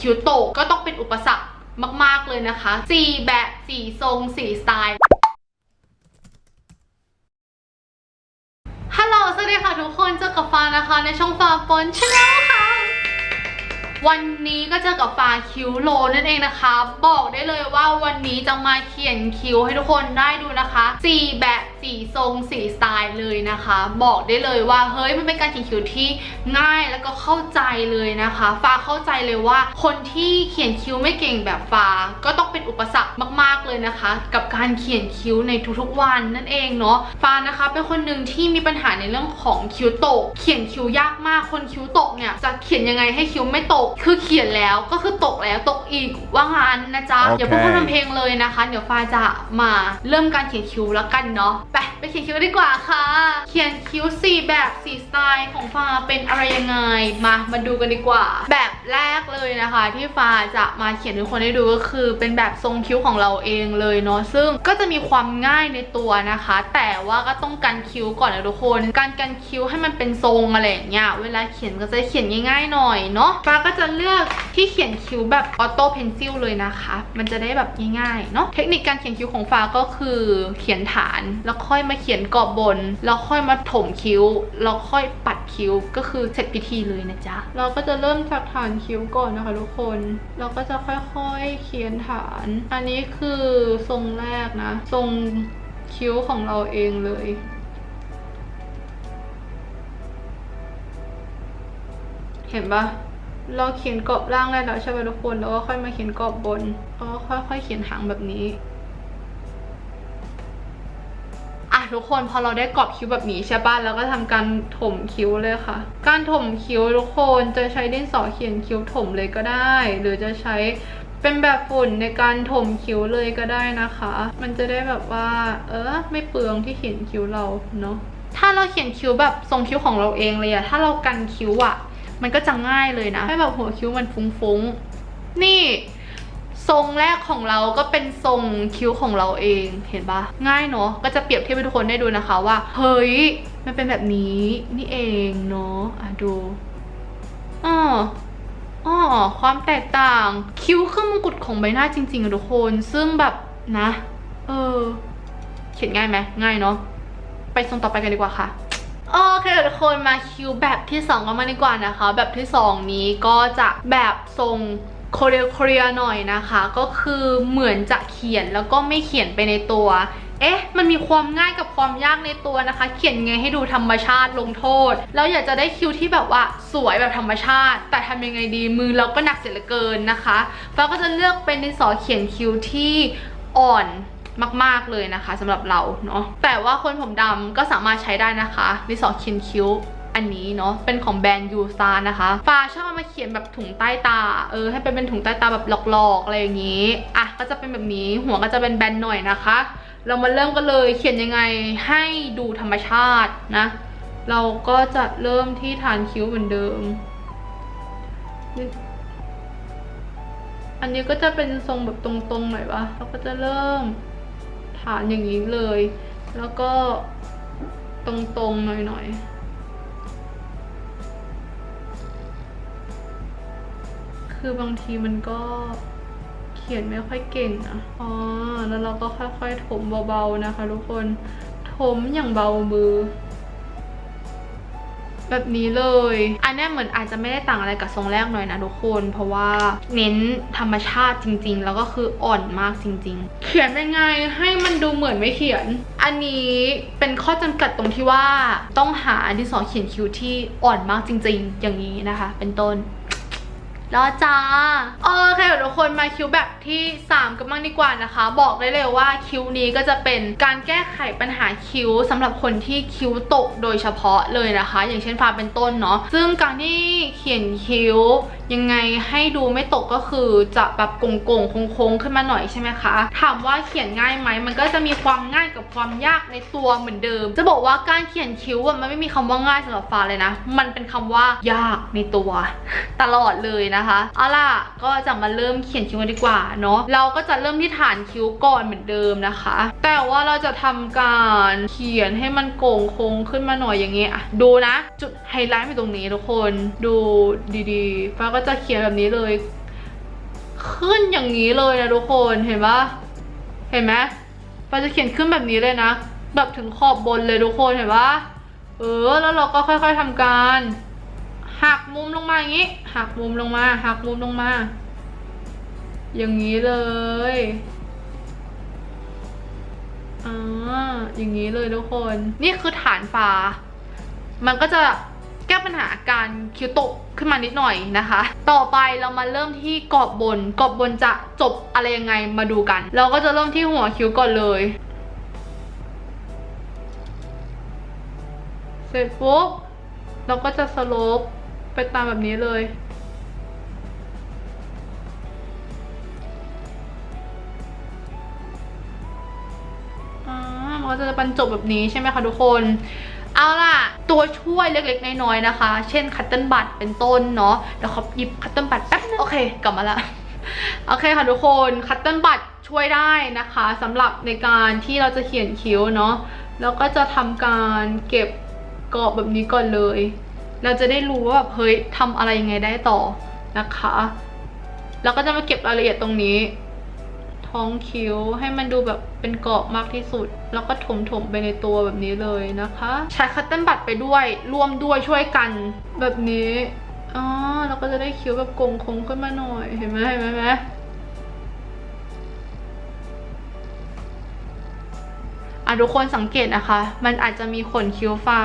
คิ้วโตกก็ต้องเป็นอุปสรรคมาก ๆ เลยนะคะสี่แบบสี่ทรงสี่สไตล์ฮัลโหลสวัสดีค่ะทุกคนเจอกับฟ้านะคะ ในช่องฟ้าปนชาแนลค่ะ วันนี้ก็เจอกับฟ้าคิ้วโลนั่นเองนะคะ บอกได้เลยว่าวันนี้จะมาเขียนคิ้วให้ทุกคนได้ดูนะคะสี่แบบสี่ทรงสี่สไตล์เลยนะคะ บอกได้เลยว่าเฮ้ยมันเป็นการเขียนคิ้วที่ง่ายแล้วก็เข้าใจเลยนะคะ ฟ้าเข้าใจเลยว่า คนที่เขียนคิ้วไม่เก่งแบบฟ้าก็ต้องเป็นอุปสรรคมาก ๆเลยนะคะ กับการเขียนคิ้วในทุกๆวันนั่นเองเนาะฟ้านะคะเป็นคนหนึ่งที่มีปัญหาในเรื่องของคิ้วตก เขียนคิ้วยากมากคนคิ้วตกเนี่ยจะเขียนยังไงให้คิ้วไม่ตก คือเขียนแล้วก็คือตกแล้วตกอีกว่างั้นนะจ๊ะโอเคอย่าเพิ่งพูดทำเพลงเลยนะคะ เดี๋ยวฟ้าจะมาเริ่มการเขียนคิ้วแล้วกันเนาะไปไปเขียนคิ้วดีกว่าค่ะ เขียนคิ้วสี่แบบสี่สไตล์ของฟ้าเป็นอะไรยังไง มา มาดูกันดีกว่า แบบ แรกเลยนะคะ ที่ฟ้าจะมาเขียนให้ทุกคนได้ดูก็คือ เป็นแบบทรงคิ้วของเราเองเลยเนาะซึ่งก็จะมีความง่ายในตัวนะคะ แต่ว่าก็ต้องกันคิ้วก่อนนะทุกคน การกันคิ้วให้มันเป็นทรงอะไรอย่างเงี้ยเวลาเขียนก็จะเขียนง่ายๆหน่อยเนาะฟ้าก็จะเลือกที่เขียนคิ้วแบบออโต้เพนซิลเลยนะคะ มันจะได้แบบง่ายๆเนาะเทคนิคการเขียนคิ้วของฟ้าก็คือเขียนฐานแล้วค่อยมาเขียนกรอบบน แล้วค่อยมาถมคิ้วแล้วค่อยปัดคิ้วก็คือเสร็จพิธีเลยนะจ๊ะเราก็จะเริ่มจากฐานคิ้วก่อนนะคะทุกคน เราก็จะค่อยๆเขียนฐาน อันนี้คือทรงแรกนะ ทรงคิ้วของเราเองเลย เห็นปะเราเขียนกรอบล่างได้แล้วใช่ไหมทุกคน แล้วก็ค่อยมาเขียนกรอบบนแล้วก็ค่อยๆเขียนหางแบบนี้ ทุกคนพอเราได้กรอบคิ้วแบบนี้ใช่ปะแล้วก็ทำการถมคิ้วเลยค่ะ การถมคิ้วทุกคนจะใช้ดินสอเขียนคิ้วถมเลยก็ได้ หรือจะใช้เป็นแบบฝุ่นในการถมคิ้วเลยก็ได้นะคะ มันจะได้แบบว่า เออไม่เปลืองที่เขียนคิ้วเราเนาะถ้าเราเขียนคิ้วแบบทรงคิ้วของเราเองเลยอะถ้าเรากันคิ้วอะมันก็จะง่ายเลยนะให้แบบหัวคิ้วมันฟุ้งๆนี่ ทรงแรกของเราก็เป็นทรงคิ้วของเราเองเห็นปะง่ายเนาะก็จะเปรียบเทียบให้ทุกคนได้ดูนะคะว่า เฮ้ย มันเป็นแบบนี้นี่เองเนาะอะดูอ๋ออ๋อความแตกต่างคิ้วเครื่องมงกุฎของใบหน้าจริงๆอะทุกคน ซึ่งแบบนะ เออ เขียนง่ายไหมง่ายเนาะไปทรงต่อไปกันดีกว่าค่ะโอเคทุกคนมาคิวแบบที่ 2 กันมาดีกว่านะคะ แบบที่ 2 นี้ก็จะแบบทรง โคเรียโคเรียหน่อยนะคะ ก็คือเหมือนจะเขียนแล้วก็ไม่เขียนไปในตัว เอ๊ะ มันมีความง่ายกับความยากในตัวนะคะ เขียนไงให้ดูธรรมชาติลงโทษแล้วอยากจะได้คิวที่แบบว่าสวยแบบธรรมชาติ แต่ทำยังไงดีมือเราก็หนักเสียเหลือเกินนะคะฟ้าก็จะเลือกเป็นดินสอเขียนคิวที่อ่อนมากๆเลยนะคะสำหรับเราเนาะแต่ว่าคนผมดำก็สามารถใช้ได้นะคะดินสอเขียนคิ้ว อันนี้เนาะเป็นของแบรนด์ยูซานะคะฟ้าชอบเอามาเขียนแบบถุงใต้ตา เออ ให้เป็นเป็นถุงใต้ตาแบบหลอกๆอะไรอย่างนี้อะก็จะเป็นแบบนี้หัวก็จะเป็นแบนหน่อยนะคะ เรามาเริ่มกันเลยเขียนยังไงให้ดูธรรมชาตินะ เราก็จะเริ่มที่ฐานคิ้วเหมือนเดิม อันนี้ก็จะเป็นทรงแบบตรงๆหน่อยวะเราก็จะเริ่มฐานอย่างนี้เลย แล้วก็ตรงๆหน่อยๆ คือบางทีมันก็เขียนไม่ค่อยเก่งนะอ๋อ แล้วเราก็ค่อยๆถมเบาๆนะคะ ทุกคน ถมอย่างเบามือ แบบนี้เลย อันนี้เหมือนอาจจะไม่ได้ต่างอะไรกับทรงแรกหน่อยนะทุกคน เพราะว่าเน้นธรรมชาติจริง ๆ แล้วก็คืออ่อนมากจริง ๆ เขียนยังไงให้มันดูเหมือนไม่เขียน อันนี้เป็นข้อจำกัดตรงที่ว่าต้องหาดินสอเขียนคิ้วที่อ่อนมากจริง ๆ อย่างนี้นะคะ เป็นต้น รอจ้าโอเคเดี๋ยวทุกคนมาคิ้วแบบที่ 3 กันบ้างดีกว่านะคะ บอกได้เลยว่าคิ้วนี้ก็จะเป็นการแก้ไขปัญหาคิ้วสำหรับคนที่คิ้วตกโดยเฉพาะเลยนะคะ อย่างเช่นฟ้าเป็นต้นเนาะซึ่งการที่เขียนคิ้วยังไงให้ดูไม่ตกก็คือจะแบบโก่งโค้งขึ้นมาหน่อยใช่ไหมคะ ถามว่าเขียนง่ายไหมมันก็จะมีความง่ายกับความยากในตัวเหมือนเดิม จะบอกว่าการเขียนคิ้วอะมันไม่มีคำว่าง่ายสำหรับฟ้าเลยนะ มันเป็นคำว่ายากในตัว ตลอดเลยนะคะเอาล่ะก็จะมาเริ่มเขียนคิ้วกันดีกว่าเนาะเราก็จะเริ่มที่ฐานคิ้วก่อนเหมือนเดิมนะคะ แต่ว่าเราจะทำการเขียนให้มันโก่งโค้งขึ้นมาหน่อยอย่างเงี้ยดูนะ จุดไฮไลท์อยู่ตรงนี้ทุกคนดูดีๆฟ้าก็จะเขียนแบบนี้เลย ขึ้นอย่างนี้เลยนะทุกคนเห็นปะเห็นไหมฟ้าจะเขียนขึ้นแบบนี้เลยนะ แบบถึงขอบบนเลยทุกคนเห็นปะเออ แล้วเราก็ค่อย ๆทำการ หักมุมลงมาอย่างนี้ หักมุมลงมา หักมุมลงมา อย่างนี้เลยอ่าอย่างนี้เลยทุกคน นี่คือฐานฟ้า มันก็จะแก้ปัญหาการคิ้วตกขึ้นมานิดหน่อยนะคะ ต่อไปเรามาเริ่มที่กรอบบน กรอบบนจะจบอะไรยังไงมาดูกัน เราก็จะเริ่มที่หัวคิ้วก่อนเลย เสร็จปุ๊บเราก็จะสโลป ไปตามแบบนี้เลยอ่ามันก็จะบรรจบแบบนี้ใช่ไหมคะทุกคน เอาล่ะ ตัวช่วยเล็กๆ น้อยๆ นะคะ เช่นคัตเติ้ลบัตเป็นต้นเนาะ เดี๋ยวเขาหยิบคัตเติ้ลบัตแป๊บนึงโอเค กลับมาละโอเคค่ะทุกคนคัตเติ้ลบัตช่วยได้นะคะสำหรับในการที่เราจะเขียนคิ้วเนาะแล้วก็จะทำการเก็บกรอบแบบนี้ก่อนเลย เราจะได้รู้ว่าแบบเฮ้ยทำอะไรยังไงได้ต่อนะคะ แล้วก็จะมาเก็บรายละเอียดตรงนี้ ท้องคิ้วให้มันดูแบบเป็นกรอบมากที่สุด แล้วก็ถมๆไปในตัวแบบนี้เลยนะคะ ใช้คัตเติ้ลบัตไปด้วยร่วมด้วยช่วยกันแบบนี้อ๋อเราก็จะได้คิ้วแบบโกงคงขึ้นมาหน่อยเห็นไหมเห็นไหมเห็นไหมอะทุกคนสังเกตนะคะ มันอาจจะมีขนคิ้วฟ้า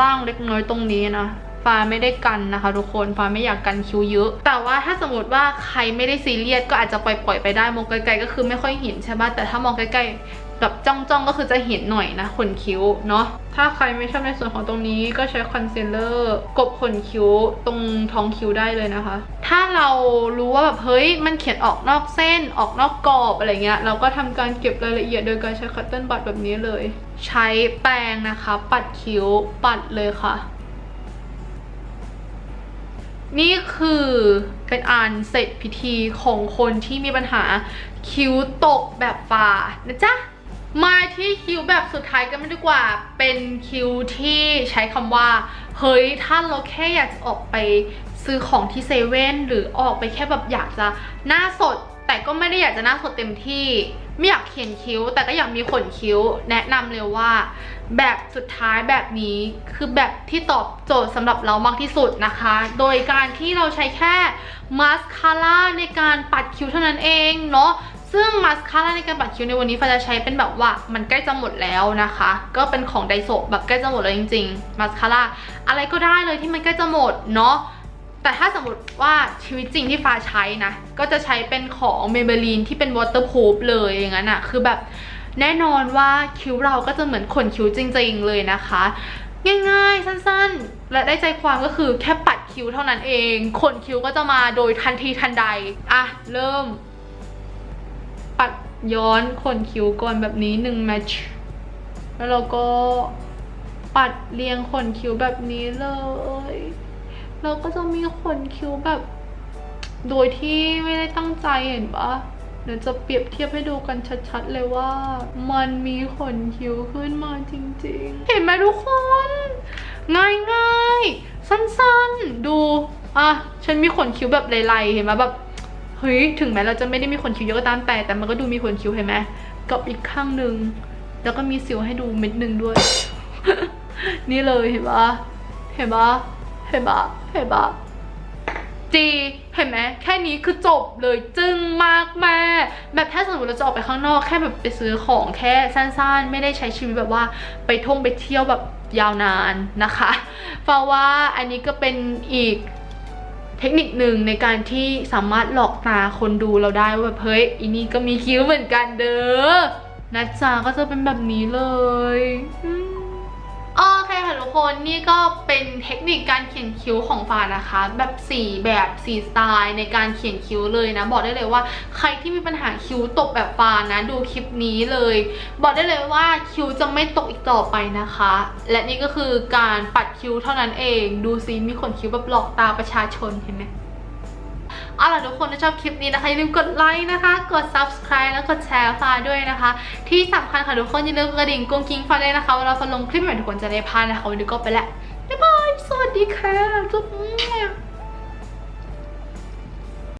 บ้างเล็กน้อยตรงนี้นะฟ้าไม่ได้กันนะคะทุกคนฟ้าไม่อยากกันคิ้วเยอะ แต่ว่าถ้าสมมติว่าใครไม่ได้ซีเรียสก็อาจจะปล่อยๆไปได้มองไกลๆก็คือไม่ค่อยเห็นใช่ไหมแต่ถ้ามองใกล้ๆ แบบจ้องๆก็คือจะเห็นหน่อยนะขนคิ้วเนาะถ้าใครไม่ชอบในส่วนของตรงนี้ก็ใช้คอนซีลเลอร์กบขนคิ้วตรงท้องคิ้วได้เลยนะคะ ถ้าเรารู้ว่าแบบเฮ้ยมันเขียนออกนอกเส้นออกนอกกรอบอะไรเงี้ยเราก็ทำการเก็บรายละเอียดโดยการใช้คัตเติ้ลบัตแบบนี้เลย ใช้แปรงนะคะ ปัดคิ้วปัดเลยค่ะนี่คือเป็นอันเสร็จพิธีของคนที่มีปัญหาคิ้วตกแบบฟ้านะจ๊ะ มาที่คิ้วแบบสุดท้ายกันไม่ดีกว่า เป็นคิ้วที่ใช้คำว่า เฮ้ยถ้าเราแค่อยากจะออกไปซื้อของที่เซเว่นหรือออกไปแค่แบบอยากจะหน้าสด แต่ก็ไม่ได้อยากจะหน้าสดเต็มที่ไม่อยากเขียนคิ้ว แต่ก็อยากมีขนคิ้ว แนะนำเลยว่า แบบสุดท้ายแบบนี้คือแบบที่ตอบโจทย์สำหรับเรามากที่สุดนะคะ โดยการที่เราใช้แค่มาสคาร่าในการปัดคิ้วเท่านั้นเองเนาะ ซึ่งมาสคาร่าในการปัดคิ้วในวันนี้ฟ้าจะใช้เป็นแบบว่ามันใกล้จะหมดแล้วนะคะ ก็เป็นของไดโซแบบใกล้จะหมดแล้วจริงๆมาสคาร่าอะไรก็ได้เลยที่มันใกล้จะหมดเนาะแต่ถ้าสมมติว่าชีวิตจริงที่ฟ้าใช้นะ ก็จะใช้เป็นของ Maybelline ที่เป็น waterproof เลยอย่างนั้นอะคือแบบแน่นอนว่าคิ้วเราก็จะเหมือนขนคิ้วจริง ๆ เลยนะคะ ง่ายๆ สั้นๆ และได้ใจความก็คือแค่ปัดคิ้วเท่านั้นเอง ขนคิ้วก็จะมาโดยทันทีทันใด อะ เริ่ม ย้อนขนคิ้วก่อนแบบนี้หนึ่งแมทช์แล้วเราก็ปัดเรียงขนคิ้วแบบนี้เลย เราก็จะมีขนคิ้วแบบ โดยที่ไม่ได้ตั้งใจเห็นปะเดี๋ยวจะเปรียบเทียบให้ดูกันชัดๆเลยว่า มันมีขนคิ้วขึ้นมาจริงๆ เห็นไหมทุกคน ง่ายๆ สั้นๆ ดู อะ ฉันมีขนคิ้วแบบลายๆเห็นไหมแบบ เฮ้ยถึงแม้เราจะไม่ได้มีขนคิ้วเยอะก็ตามแต่ แต่มันก็ดูมีขนคิ้วเห็นไหมกับอีกข้างหนึ่งแล้วก็มีสิวให้ดูเม็ดหนึ่งด้วย นี่เลยเห็นปะเห็นปะเห็นปะเห็นปะจีเห็นไหมแค่นี้คือจบเลยจึ้งมากแม่แบบถ้าสมมติเราจะออกไปข้างนอกแค่แบบไปซื้อของแค่สั้นๆ ไม่ได้ใช้ชีวิตแบบว่าไปท่องไปเที่ยวแบบยาวนานนะคะเพราะว่าอันนี้ก็เป็นอีก เทคนิคหนึ่งในการที่สามารถหลอกตาคนดูเราได้ว่าแบบเฮ้ยอีนี่ก็มีคิ้วเหมือนกันเด้อนัทจาก็จะเป็นแบบนี้เลยอื คนนี่ก็เป็นเทคนิคการเขียนคิ้วของฟ้านะคะ แบบ4แบบ4สไตล์ในการเขียนคิ้วเลยนะ บอกได้เลยว่าใครที่มีปัญหาคิ้วตกแบบฟ้านะ ดูคลิปนี้เลย บอกได้เลยว่าคิ้วจะไม่ตกอีกต่อไปนะคะ และนี่ก็คือการปัดคิ้วเท่านั้นเอง ดูซิมีขนคิ้วแบบหลอกตาประชาชนเห็นไหม เอาล่ะทุกคนถ้าชอบคลิปนี้นะคะอย่าลืมกดไลค์นะคะ กด subscribe แล้วกดแชร์ฟ้าด้วยนะคะ ที่สำคัญค่ะทุกคนอย่าลืมกระดิ่งกุ้งกิ้งฟ้าเลยนะคะเวลาฟ้าลงคลิปใหม่ทุกคนจะได้พลาดนะคะวันนี้ก็ไปแล้วบ๊ายบายสวัสดีค่ะจุ๊บ